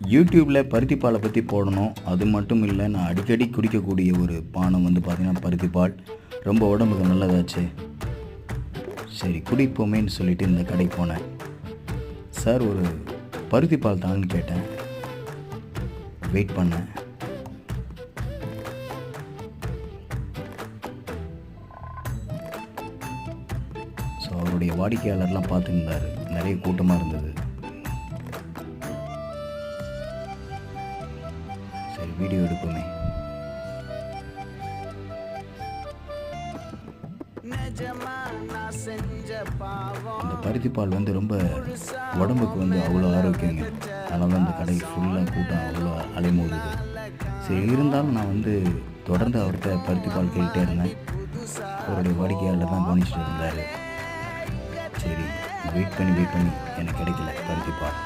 யூடியூப்பில் பருத்திப்பாலை பற்றி போடணும். அது மட்டும் இல்லை நான் அடிக்கடி குடிக்கக்கூடிய ஒரு பானம் வந்து பார்த்திங்கன்னா பருத்திப்பால். ரொம்ப உடம்புக்கு நல்லதாச்சு. சரி குடிப்போமேன்னு சொல்லிட்டு இந்த கடைக்கு போனேன். சார் ஒரு பருத்திப்பால் தாங்கன்னு கேட்டேன். வெயிட் பண்ணேன். ஸோ அவருடைய வாடிக்கையாளர்லாம் பார்த்துருந்தாரு நிறைய கூட்டமாக இருந்தது. சரி வீடியோ எடுப்போமே. இந்த பருத்திப்பால் வந்து ரொம்ப உடம்புக்கு வந்து அவ்வளோ ஆரோக்கியங்க. அதனால அந்த கடை ஃபுல்லாக கூட்டம் அவ்வளோ அலைமோதுது. சரி இருந்தாலும் நான் வந்து தொடர்ந்து அவர்கிட்ட பருத்திப்பால் கேட்டே இருந்தேன். அவருடைய வாடிக்கையாளர் தான் கவனிச்சுட்டு இருந்தார். சரி வெயிட் பண்ணி வெயிட் பண்ணி எனக்கு கிடைக்கல பருத்திப்பால்